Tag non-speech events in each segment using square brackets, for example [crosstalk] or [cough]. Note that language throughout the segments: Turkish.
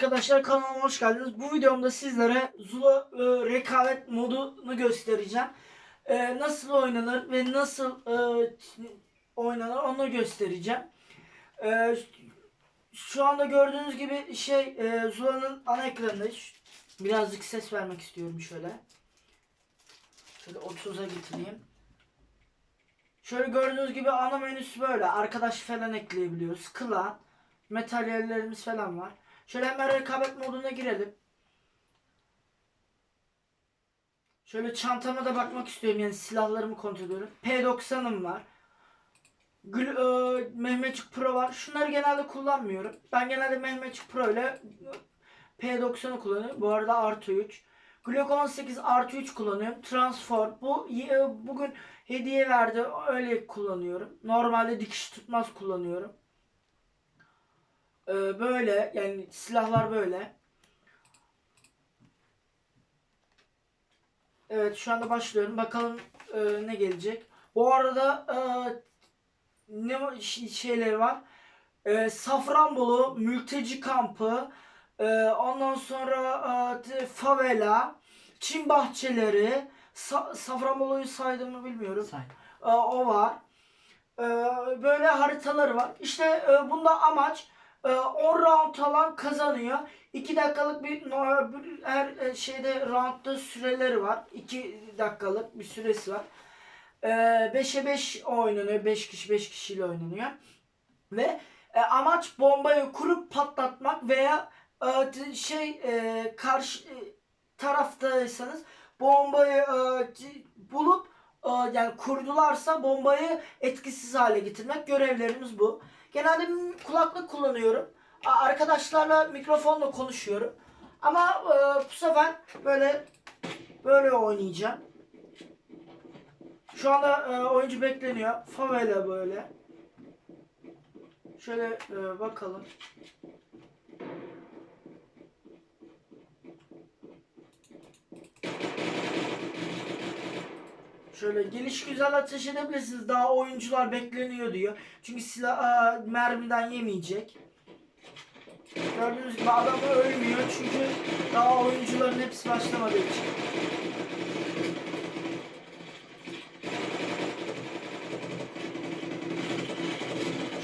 Arkadaşlar kanalıma hoş geldiniz. Bu videomda sizlere Zula e, rekabet modunu göstereceğim. E, nasıl oynanır ve nasıl e, oynanır onu göstereceğim. E, şu anda gördüğünüz gibi şey e, Zula'nın ana ekranında. Birazcık ses vermek istiyorum şöyle. Şöyle 30'a getireyim. Şöyle gördüğünüz gibi ana menüsü böyle. Arkadaş falan ekleyebiliyoruz. Klan, materyallerimiz falan var. Şöyle hemen rekabet moduna girelim. Şöyle çantama da bakmak istiyorum yani silahlarımı kontrol ediyorum. P90'ım var. Gül, e, Mehmetçik Pro var. Şunları genelde kullanmıyorum. Ben genelde Mehmetçik Pro ile P90'ı kullanıyorum. Bu arada artı 3. Glock 18 artı 3 kullanıyorum. Transform. Bu e, bugün hediye verdi. Öyle kullanıyorum. Normalde dikiş tutmaz kullanıyorum. Ee, böyle yani silahlar böyle. Evet şu anda başlıyorum. Bakalım e, ne gelecek. Bu arada e, ne va- ş- şeyleri var. E, Safranbolu mülteci kampı. e, ondan sonra e, favela, Çin bahçeleri, Sa- Safranbolu'yu saydığımı bilmiyorum. Say. E, o var. E, böyle haritaları var. İşte e, bunda amaç 10 round alan kazanıyor. 2 dakikalık bir, her e, şeyde roundda süreleri var. 2 dakikalık bir süresi var. 5'e 5 oynanıyor. 5 kişi 5 kişiyle oynanıyor. Ve e, amaç bombayı kurup patlatmak veya e, şey karşı taraftaysanız bombayı bulup yani kurdularsa bombayı etkisiz hale getirmek görevlerimiz bu. Genelde kulaklık kullanıyorum. Arkadaşlarla mikrofonla konuşuyorum. Ama e, bu sefer böyle böyle oynayacağım. Şu anda e, oyuncu bekleniyor. Favela böyle. Şöyle e, bakalım. Şöyle geliş güzel ateş edebilirsiniz. Daha oyuncular bekleniyor diyor. Çünkü silah mermiden yemeyecek. Gördüğünüz gibi adam ölmüyor çünkü daha oyuncuların hepsi başlamadığı için.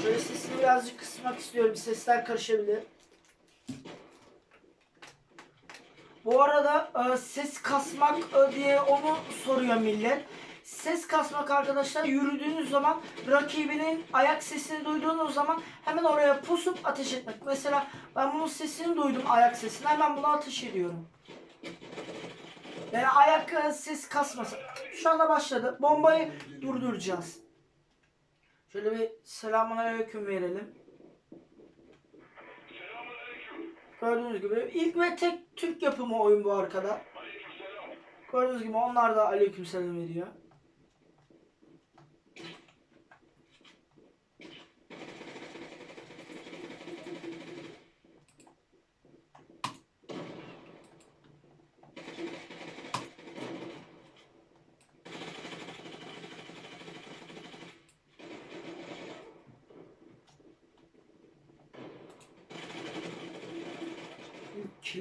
Şöyle sesini birazcık kısmak istiyorum. Sesler karışabilir. Bu arada ses kasmak diye onu soruyor millet. Ses kasmak arkadaşlar yürüdüğünüz zaman rakibinin ayak sesini duyduğunuz zaman hemen oraya pusup ateş etmek. Mesela ben bunun sesini duydum ayak sesini hemen buna ateş ediyorum. Yani ayak e, ses kasmasın. Şu anda başladı. Bombayı durduracağız. Şöyle bir selamun aleyküm verelim. Gördüğünüz gibi ilk ve tek Türk yapımı oyun bu arkada. Gördüğünüz gibi onlar da aleykümselam ediyor.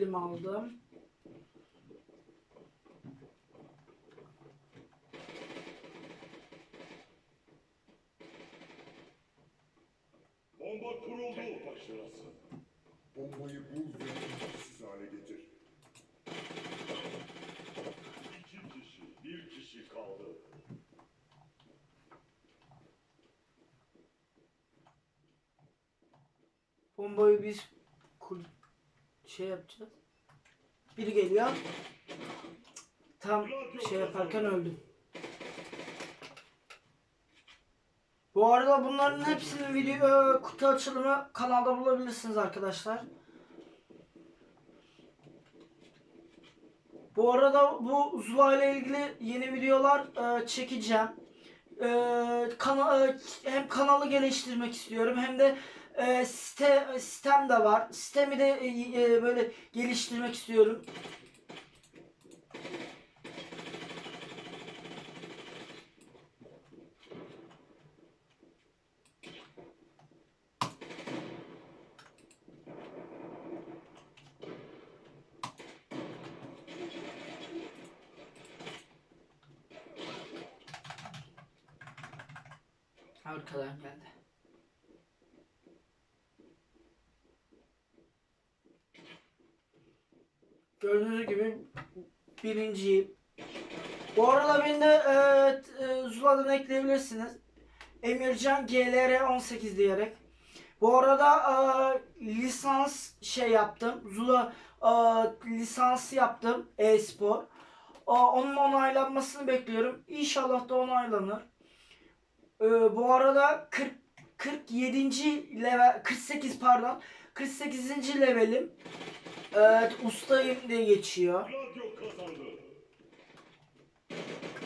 İlk kilim aldım. Bomba kuruldu. Başarası. Bombayı bul ve etkisiz hale getir. İki kişi, bir kişi kaldı. Bombayı biz şey yapacağız. Biri geliyor. Tam şey yaparken öldüm. Bu arada bunların hepsinin video e, kutu açılımı kanalda bulabilirsiniz arkadaşlar. Bu arada bu Zula ile ilgili yeni videolar e, çekeceğim. E, kana, e, hem kanalı geliştirmek istiyorum hem de e, site sistem de var. Sistemi de e, e, böyle geliştirmek istiyorum. Arkadan geldi. Gördüğünüz gibi birinciyim. Bu arada beni de e, e, Zula'dan ekleyebilirsiniz. Emircan GLR 18 diyerek. Bu arada e, lisans şey yaptım. Zula e, lisansı yaptım. E-spor. E, onun onaylanmasını bekliyorum. İnşallah da onaylanır. E, bu arada 40 47. level 48 pardon 48. levelim. Evet ustayım diye geçiyor.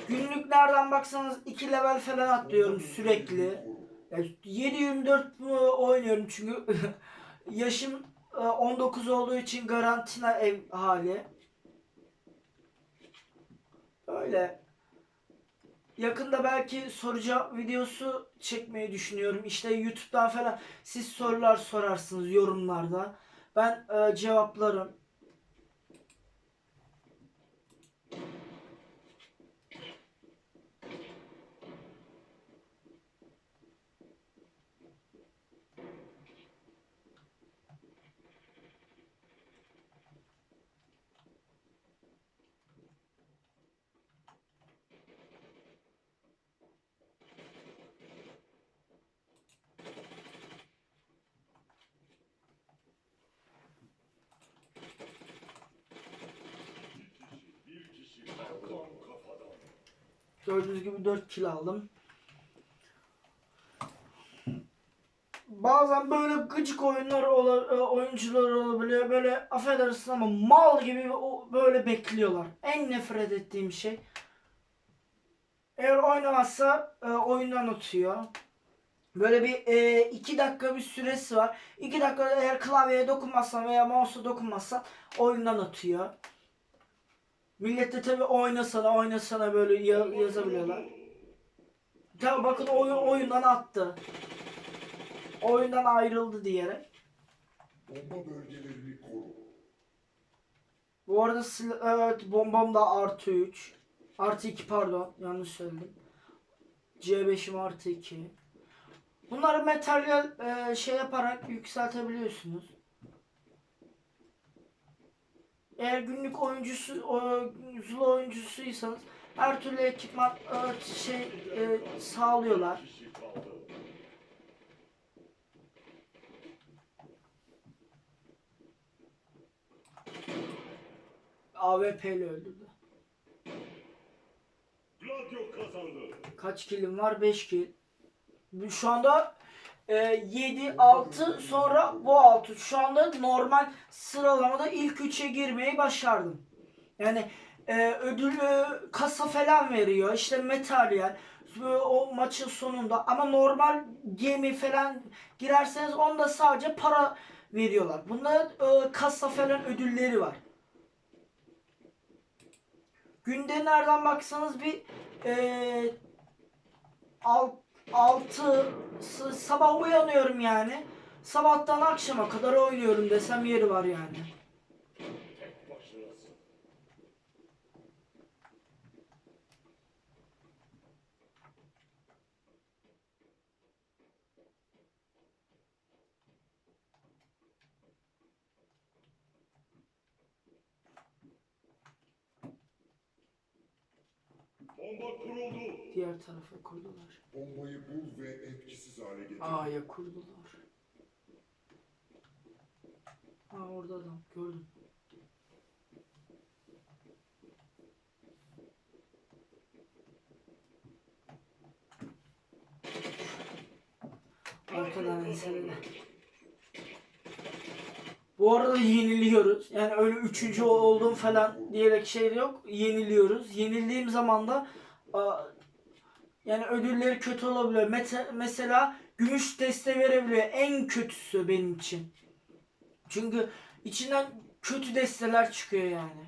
Günlük nereden baksanız 2 level falan atlıyorum sürekli. Yani 7-24 mu oynuyorum çünkü [laughs] yaşım e, 19 olduğu için garantina ev hali. Öyle. Yakında belki soru cevap videosu çekmeyi düşünüyorum. İşte YouTube'dan falan siz sorular sorarsınız yorumlarda. Ben e, cevaplarım. Bir kişi kaldı. Tam kafadan. Gördüğünüz gibi 4 kill aldım. Bazen böyle gıcık oyunlar e, oyuncular olabiliyor. Böyle affedersin ama mal gibi böyle bekliyorlar. En nefret ettiğim şey. Eğer oynamazsa e, oyundan atıyor. Böyle bir 2 dakika bir süresi var. 2 dakika eğer klavyeye dokunmazsan veya mouse'a dokunmazsan oyundan atıyor. Millet de tabi oynasana oynasana böyle ya- yazabiliyorlar. Tabi bakın oyun oyundan attı. Oyundan ayrıldı diyerek. Bomba bölgelerini koru. Bu arada evet bombam da artı 3. Artı 2 pardon yanlış söyledim. C5'im artı 2. Bunları materyal e, şey yaparak yükseltebiliyorsunuz. Eğer günlük oyuncusu, o, Zula oyuncusuysanız her türlü ekipman e, şey e, sağlıyorlar. AWP ile öldürdü. Kaç kilim var? 5 kill. Şu anda e, 7, 6 sonra bu 6. Şu anda normal sıralamada ilk 3'e girmeyi başardım. Yani e, ödülü kasa falan veriyor. İşte materyal e, o maçın sonunda ama normal gemi falan girerseniz onda sadece para veriyorlar. Bunda e, kasa falan ödülleri var. Günde nereden baksanız bir e, alt, altı s- sabah uyanıyorum yani. Sabahtan akşama kadar oynuyorum desem yeri var yani. Tek başınasın. Bomba kuruldu. Diğer tarafa kurdular. Bombayı bul ve etkisiz hale getir. A'ya kurdular. Aa orada adam gördüm. Arkadan enselede. Bu arada yeniliyoruz. Yani öyle üçüncü oldum falan diyerek şey yok. Yeniliyoruz. Yenildiğim zaman da yani ödülleri kötü olabiliyor. Mesela gümüş deste verebiliyor. En kötüsü benim için. Çünkü içinden kötü desteler çıkıyor yani.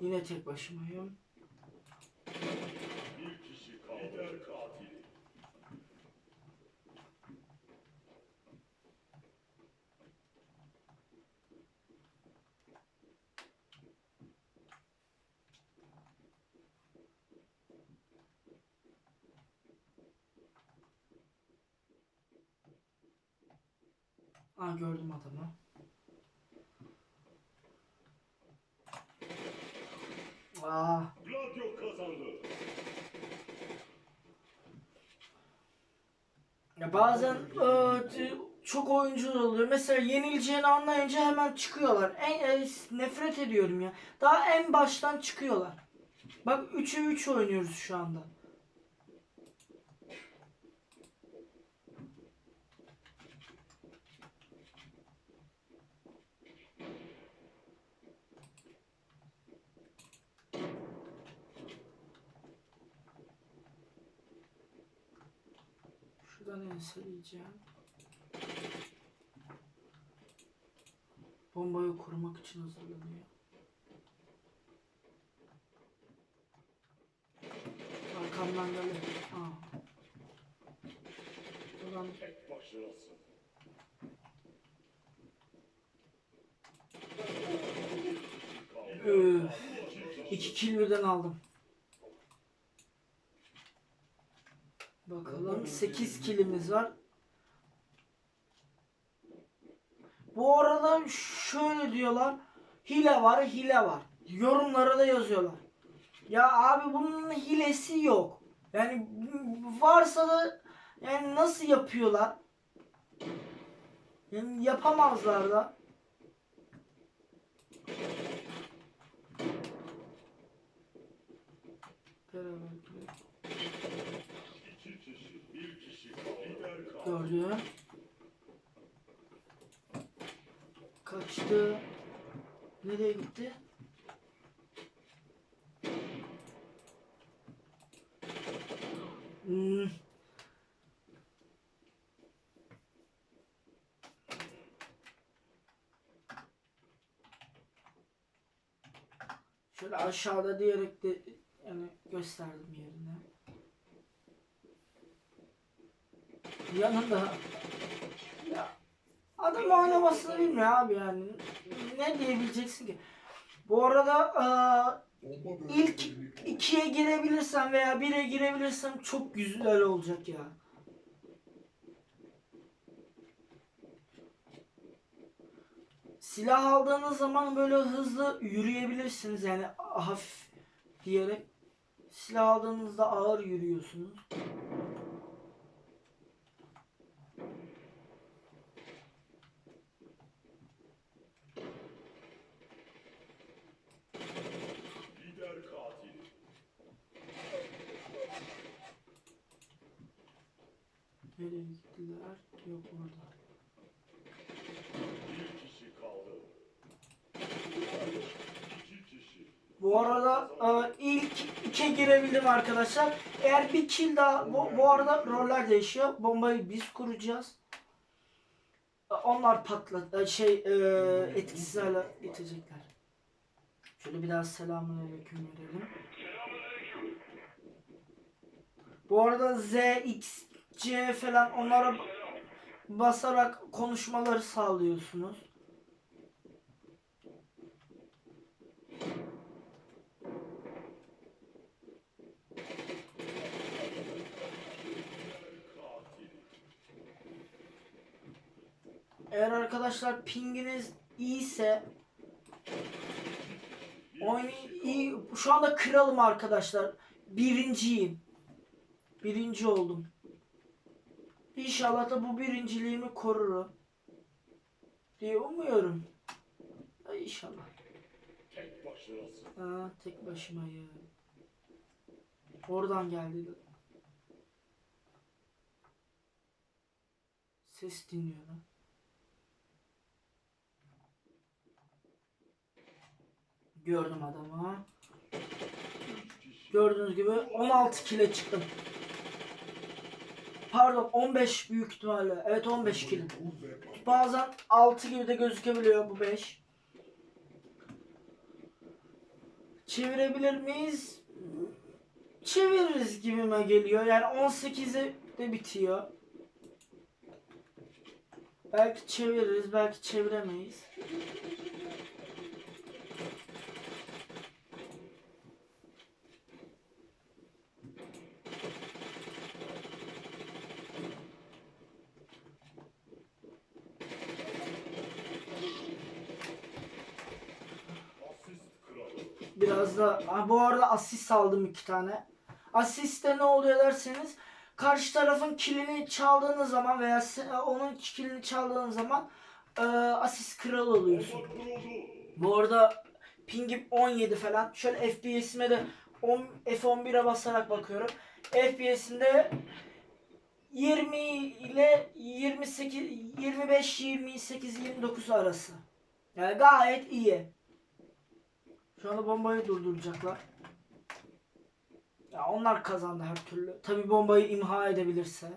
Yine tek başımayım. Bir kişi kaldı. Lider katili. Aa gördüm adamı. Aa, Gladio kazandı. ya bazen e, çok oyuncu oluyor. Mesela yenileceğini anlayınca hemen çıkıyorlar. En, e, nefret ediyorum ya. Daha en baştan çıkıyorlar. Bak 3'e 3 oynuyoruz şu anda. Şuradan enseleyeceğim. Bombayı korumak için hazırlanıyor. Arkamdan geldi. Aa. Ulan Tek başınasın. öf. İki kill aldım. Bakalım 8 kilimiz var. Bu arada şöyle diyorlar. Hile var, hile var. Yorumlara da yazıyorlar. Ya abi bunun hilesi yok. Yani varsa da yani nasıl yapıyorlar? Yani yapamazlar da. Beraber İki kişi, bir kişi. Lider kaldı. gördü. Kaçtı. Nereye gitti? Hmm. Şöyle aşağıda diyerek de yani gösterdim yerine. Yanında ya adam oynamasını bilmiyor abi yani. Ne diyebileceksin ki? Bu arada Bomba ilk ikiye girebilirsem veya bire girebilirsem çok güzel olacak ya. Silah aldığınız zaman böyle hızlı yürüyebilirsiniz yani hafif diyerek. Silah aldığınızda ağır yürüyorsunuz. Lider katil. Nereye gittiler? Yok orada. Bir kişi kaldı. İki kişi. Bu arada e, ilkike girebildim arkadaşlar. Eğer bir kill daha bu, bu arada roller değişiyor. Bombayı biz kuracağız. E, Onlar patlat e, şey e, etkisiz hale getirecekler. Şöyle bir daha selamünaleyküm verelim. Bu arada Z, X, C falan onlara basarak konuşmaları sağlıyorsunuz. Eğer arkadaşlar pinginiz iyiyse oyunu iyi. Şu anda kralım arkadaşlar. Birinciyim. Birinci oldum. İnşallah da bu birinciliğimi korurum. Diye umuyorum. Ya İnşallah. Tek başınasın. Ha, tek başıma ya. Oradan geldi. Ses dinliyorum. Gördüm adamı. Gördüğünüz gibi 16 kile çıktım. Pardon 15 büyük ihtimalle. Evet 15 kilo. Bombayı bul ve patlat. Bazen 6 gibi de gözükebiliyor bu 5. Çevirebilir miyiz? Çeviririz gibime geliyor. Yani 18'e de bitiyor. Belki çeviririz, belki çeviremeyiz. Biraz da bu arada asist aldım iki tane. Asiste ne oluyor derseniz karşı tarafın kilini çaldığınız zaman veya onun kilini çaldığınız zaman e, asist kralı oluyorsun. Bu arada pingim 17 falan. Şöyle FPS'ime de 10, F11'e basarak bakıyorum. FPS'imde 20 ile 28 25 28 29 arası. Yani gayet iyi. Şu anda bombayı durduracaklar. Ya onlar kazandı her türlü. Tabi bombayı imha edebilirse.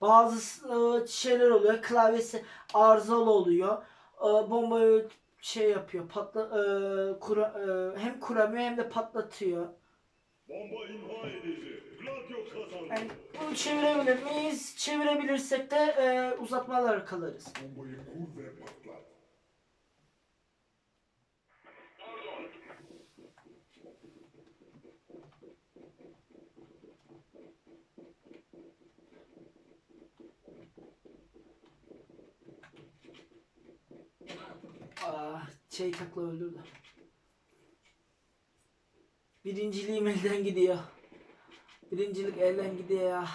Bazı e, şeyler oluyor. Klavyesi arızalı oluyor. E, bombayı şey yapıyor. Patla e, kura, hem kuramıyor hem de patlatıyor. Bomba imha edildi. Gladio kazandı. Yani bunu çevirebilir miyiz? Çevirebilirsek de e, uzatmalara kalırız. Bombayı kur ve patlat. Ah, şey takla. Birinciliğim elden gidiyor. Birincilik elden gidiyor ya.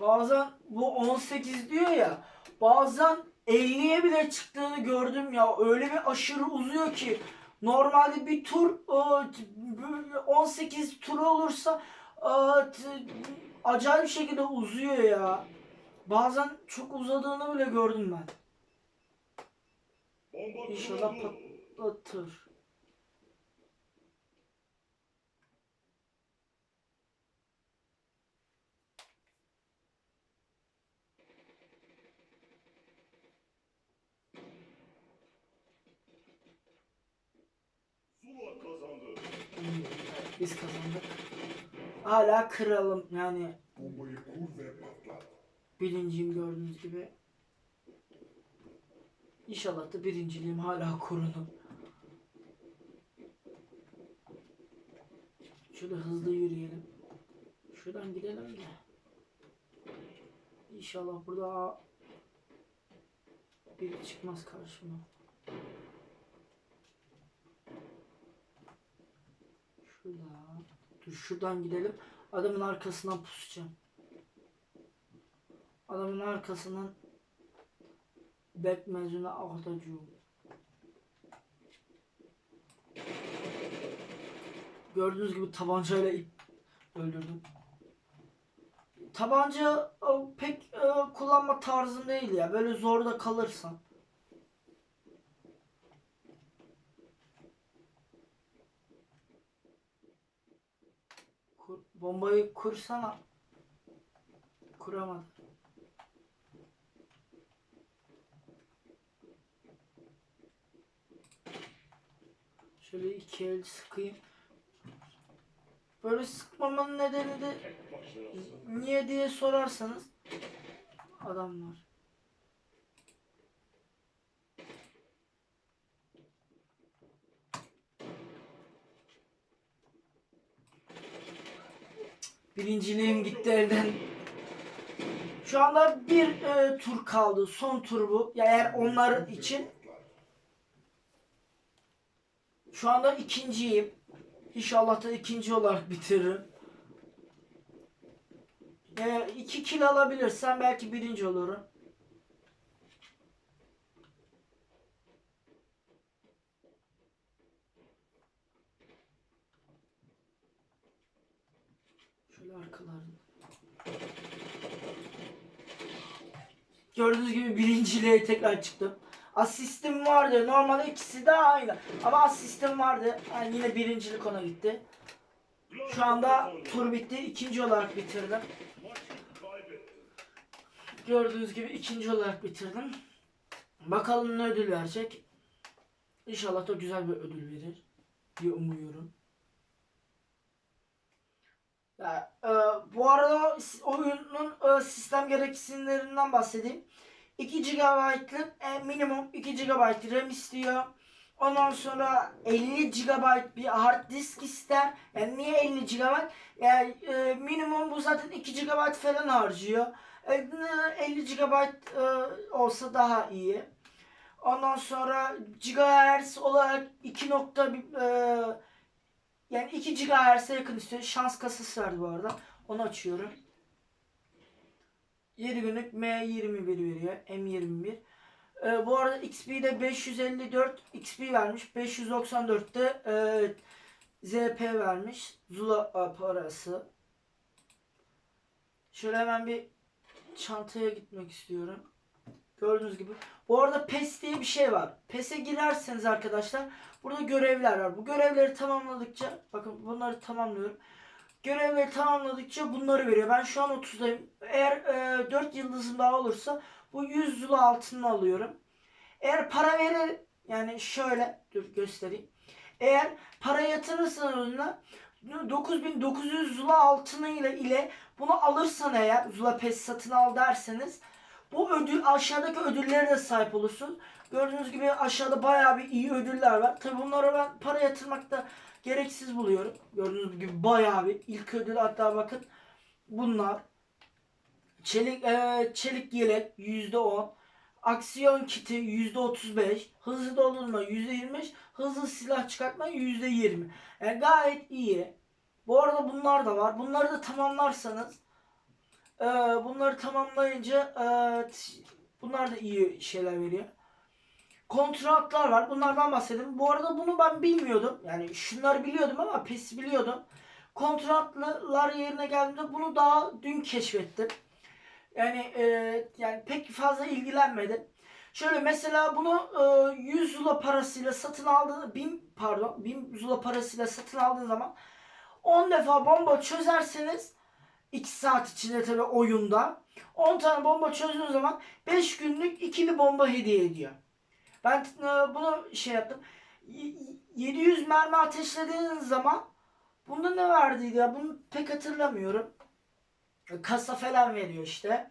Bazen bu 18 diyor ya. Bazen 50'ye bile çıktığını gördüm ya. Öyle bir aşırı uzuyor ki. Normalde bir tur e, t- 18 tur olursa e, acayip şekilde uzuyor ya. Bazen çok uzadığını bile gördüm ben. İnşallah patlatır. Zula kazandı. Biz kazandık. Hala kralım yani Bombayı kur ve patlat. Birinciyim gördüğünüz gibi. İnşallah da birinciliğim hala korunur. Şöyle hızlı yürüyelim. Şuradan gidelim de. İnşallah burada biri çıkmaz karşıma. Şurada. Dur şuradan gidelim. Adamın arkasından pusacağım. Adamın arkasından bekmezine atacağım. Gördüğünüz gibi tabancayla ip öldürdüm. Tabanca e, pek e, kullanma tarzım değil ya. Böyle zorda kalırsan. Kur, bombayı kursana. Kuramadım. Şöyle iki el sıkayım. Böyle sıkmamın nedeni de niye diye sorarsanız adamlar. Birinciliğim gitti elden. Şu anda bir e, tur kaldı. Son tur bu. Ya eğer onlar için şu anda ikinciyim. İnşallah da ikinci olarak bitiririm. Ee, iki kill alabilirsem belki birinci olurum. Şöyle arkalarını. Gördüğünüz gibi birinciliğe tekrar çıktım. Asistim vardı. Normalde ikisi de aynı. Ama asistim vardı. Yani yine birincilik ona gitti. Şu anda tur bitti. İkinci olarak bitirdim. Gördüğünüz gibi ikinci olarak bitirdim. Bakalım ne ödül verecek. İnşallah da güzel bir ödül verir diye umuyorum. Ya, e, bu arada oyunun e, sistem gereksinimlerinden bahsedeyim. 2 GB'lık e, minimum 2 GB RAM istiyor. Ondan sonra 50 GB bir hard disk ister. Yani niye 50 GB? Yani e, minimum bu zaten 2 GB falan harcıyor. E, 50 GB e, olsa daha iyi. Ondan sonra GHz olarak 2 nokta bir, e, yani 2 GHz'e yakın istiyor. Şans kasası vardı bu arada. Onu açıyorum. 7 günlük M21 veriyor. M21. Ee, bu arada XP'de 554 XP vermiş. 594'te e, ZP vermiş. Zula parası. Şöyle hemen bir çantaya gitmek istiyorum. Gördüğünüz gibi. Bu arada PES diye bir şey var. PES'e girerseniz arkadaşlar burada görevler var. Bu görevleri tamamladıkça bakın bunları tamamlıyorum. Görevleri tamamladıkça bunları veriyor. Ben şu an 30'dayım. Eğer e, 4 yıldızım daha olursa bu 100 zula altını alıyorum. Eğer para verir yani şöyle dur göstereyim. Eğer para yatırırsan önüne 9900 zula altını ile ile bunu alırsan eğer zula pes satın al derseniz bu ödül aşağıdaki ödüllere de sahip olursun. Gördüğünüz gibi aşağıda bayağı bir iyi ödüller var. Tabi bunlara ben para yatırmakta gereksiz buluyorum. Gördüğünüz gibi bayağı bir ilk ödül hatta bakın bunlar. Çelik e, çelik yelek %10. Aksiyon kiti %35. Hızlı doldurma %25. Hızlı silah çıkartma %20. Yani gayet iyi. Bu arada bunlar da var. Bunları da tamamlarsanız e, bunları tamamlayınca e, bunlar da iyi şeyler veriyor. Kontratlar var. Bunlardan bahsedeyim. Bu arada bunu ben bilmiyordum. Yani şunları biliyordum ama PES'i biliyordum. Kontratlar yerine geldiğinde bunu daha dün keşfettim. Yani e, yani pek fazla ilgilenmedim. Şöyle mesela bunu e, 100 zula parasıyla satın aldığın 1000 pardon 1000 zula parasıyla satın aldığın zaman 10 defa bomba çözerseniz 2 saat içinde tabi oyunda 10 tane bomba çözdüğün zaman 5 günlük ikili bomba hediye ediyor. Ben e, bunu şey yaptım. Y- 700 mermi ateşlediğiniz zaman bunda ne verdiydi ya? Bunu pek hatırlamıyorum. Kasa falan veriyor işte.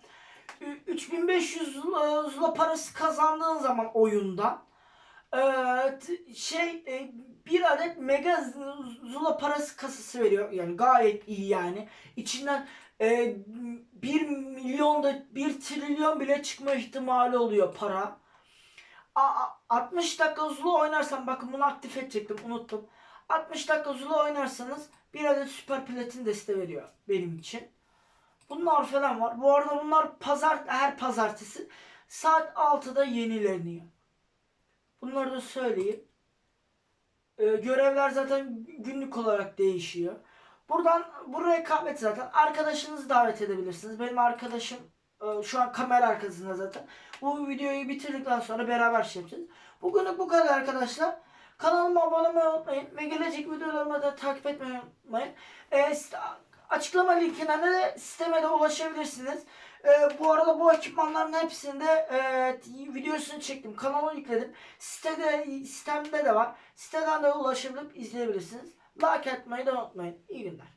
Ü- 3500 zula, zula parası kazandığın zaman oyunda e, şey e, bir adet mega zula parası kasası veriyor. Yani gayet iyi yani. İçinden e, 1 milyonda 1 trilyon bile çıkma ihtimali oluyor para. A- a- 60 dakika Zula oynarsan bakın bunu aktif edecektim unuttum. 60 dakika Zula oynarsanız bir adet süper platin deste veriyor benim için. Bunlar falan var. Bu arada bunlar pazar her pazartesi saat 6'da yenileniyor. Bunları da söyleyeyim. Ee, görevler zaten günlük olarak değişiyor. Buradan bu rekabet zaten arkadaşınızı davet edebilirsiniz. Benim arkadaşım e, şu an kamera arkasında zaten. Bu videoyu bitirdikten sonra beraber şey yapacağız. Bugünlük bu kadar arkadaşlar. Kanalıma abone olmayı unutmayın ve gelecek videolarımı da takip etmeyi unutmayın. Site- açıklama linkinden de siteme de ulaşabilirsiniz. Ee, bu arada bu ekipmanların hepsinde e, videosunu çektim. Kanala yükledim. Sitede, sitemde de var. Siteden de ulaşabilip izleyebilirsiniz. Like atmayı da unutmayın. İyi günler.